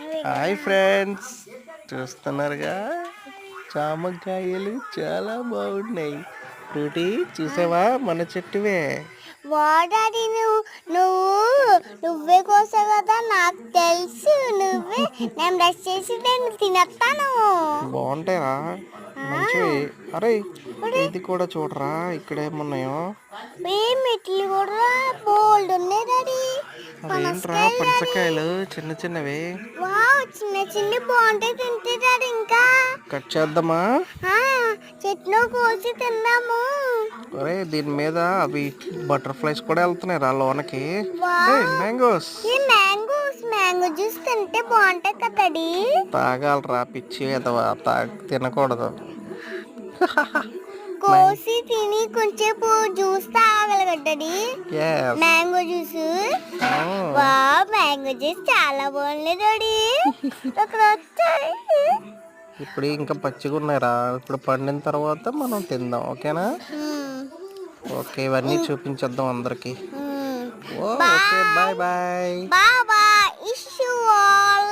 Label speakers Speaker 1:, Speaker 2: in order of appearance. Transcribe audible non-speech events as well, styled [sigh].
Speaker 1: Hi friends. చూస్తున్నారుగా? జామకాయలు చాలా బాగున్నాయి. ఫ్రూటీ చూసావా? మన చెట్టువే.
Speaker 2: వాడాడి నువ్వు. నువ్వు నువ్వే కోసావు కదా నాకు తెలుసు నువ్వే. నేను బ్రష్ చేసి నేను తినేస్తాను.
Speaker 1: బాగుంటాయా? మంచివి. అరే ఇది కూడా చూడరా? ఇక్కడ ఏమున్నాయో
Speaker 2: ఏ మెట్లు కూడా బోల్డ్ ఉన్నాయి డాడీ.
Speaker 1: అవేంట్రా పనసకాయలు చిన్న చిన్నవి.
Speaker 2: చిన్న చిన్న బాగుంటాయి తింటే డాడీ ఇంకా.
Speaker 1: కట్ చేద్దామా?
Speaker 2: చెట్లు కోసి తిందాము.
Speaker 1: అరే దీని మీద అవి బటర్ఫ్లైస్ కూడా వెళ్తున్నాయి రా లోనకి. మ్యాంగోస్.
Speaker 2: ఈ మ్యాంగోస్ మ్యాంగో జ్యూస్ తింటే బాగుంటాయి కదా డాడీ
Speaker 1: తాగాలరా పిచ్చి అథవా తాగ తినకూడదు. [laughs]
Speaker 2: కోసి తిని కొంచెంసేపు జ్యూస్ తాగలగడ్డది. Mango juice.
Speaker 1: Oh.
Speaker 2: వా మ్యాంగో జ్యూస్ చాలా వచ్చాయి
Speaker 1: ఇప్పుడు ఇంకా పచ్చిగా ఉన్నాయిరా ఇప్పుడు పండిన తర్వాత మనం తిందాం ఓకేనా?
Speaker 2: మ్మ్.
Speaker 1: ఓకే ఇవన్నీ చూపించేద్దాం అందరికి. ఓకే బాయ్ బాయ్
Speaker 2: బాబా ఇష్యూ ఆల్